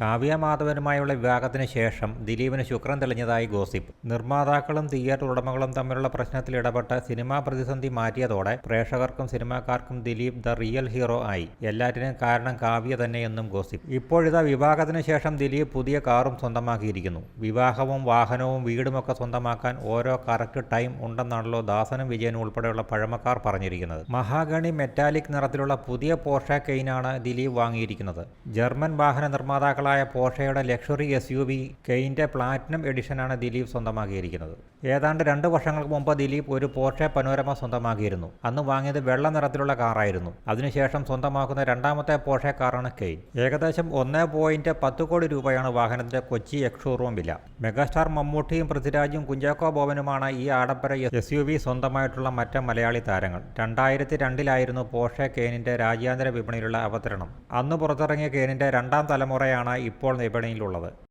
കാവ്യ മാധവനുമായുള്ള വിവാഹത്തിന് ശേഷം ദിലീപിന് ശുക്രൻ തെളിഞ്ഞതായി ഗോസിപ്പ്. നിർമ്മാതാക്കളും തിയേറ്റർ ഉടമകളും തമ്മിലുള്ള പ്രശ്നത്തിൽ ഇടപെട്ട് സിനിമാ പ്രതിസന്ധി മാറ്റിയതോടെ പ്രേക്ഷകർക്കും സിനിമാക്കാർക്കും ദിലീപ് ദ റിയൽ ഹീറോ ആയി. എല്ലാറ്റിനും കാരണം കാവ്യ തന്നെയെന്നും ഗോസിപ്പ്. ഇപ്പോഴിതാ വിവാഹത്തിന് ശേഷം ദിലീപ് പുതിയ കാറും സ്വന്തമാക്കിയിരിക്കുന്നു. വിവാഹവും വാഹനവും വീടുമൊക്കെ സ്വന്തമാക്കാൻ ഓരോ കറക്റ്റ് ടൈം ഉണ്ടെന്നാണല്ലോ ദാസനും വിജയനും ഉൾപ്പെടെയുള്ള പഴമക്കാർ പറഞ്ഞിരിക്കുന്നത്. മഹാഗണി മെറ്റാലിക് നിറത്തിലുള്ള പുതിയ പോഷാക്കെയിനാണ് കെയിനാണ് ദിലീപ് വാങ്ങിയിരിക്കുന്നത്. ജർമ്മൻ വാഹന നിർമ്മാതാക്കളായ പോർഷയുടെ ലക്ഷറി എസ് യു വി കെയിന്റെ പ്ലാറ്റിനം എഡിഷനാണ് ദിലീപ് സ്വന്തമാക്കിയിരിക്കുന്നത്. ഏതാണ്ട് രണ്ട് വർഷങ്ങൾക്ക് മുമ്പ് ദിലീപ് ഒരു പോഷെ പനോരമ സ്വന്തമാക്കിയിരുന്നു. അന്ന് വാങ്ങിയത് വെള്ള നിറത്തിലുള്ള കാറായിരുന്നു. അതിനുശേഷം സ്വന്തമാക്കുന്ന രണ്ടാമത്തെ പോഷെ കാറാണ് കെയിൻ. ഏകദേശം ഒന്ന് പോയിന്റ് പത്ത് കോടി രൂപയാണ് വാഹനത്തിന്റെ കൊച്ചി എക്സ് ഷോറൂം വില. മെഗാസ്റ്റാർ മമ്മൂട്ടിയും പൃഥ്വിരാജും കുഞ്ചാക്കോ ബോബനുമാണ് ഈ ആഡംബര എസ് യു വി സ്വന്തമായിട്ടുള്ള മറ്റ് മലയാളി താരങ്ങൾ. രണ്ടായിരത്തി രണ്ടിലായിരുന്നു പോഷെ കെയിനിന്റെ രാജ്യാന്തര വിപണിയിലുള്ള അവതരണം. അന്ന് പുറത്തിറങ്ങിയ കെയിനിന്റെ രണ്ടാം തലമുറയാണ് ഇപ്പോൾ വിപണിയിലുള്ളത്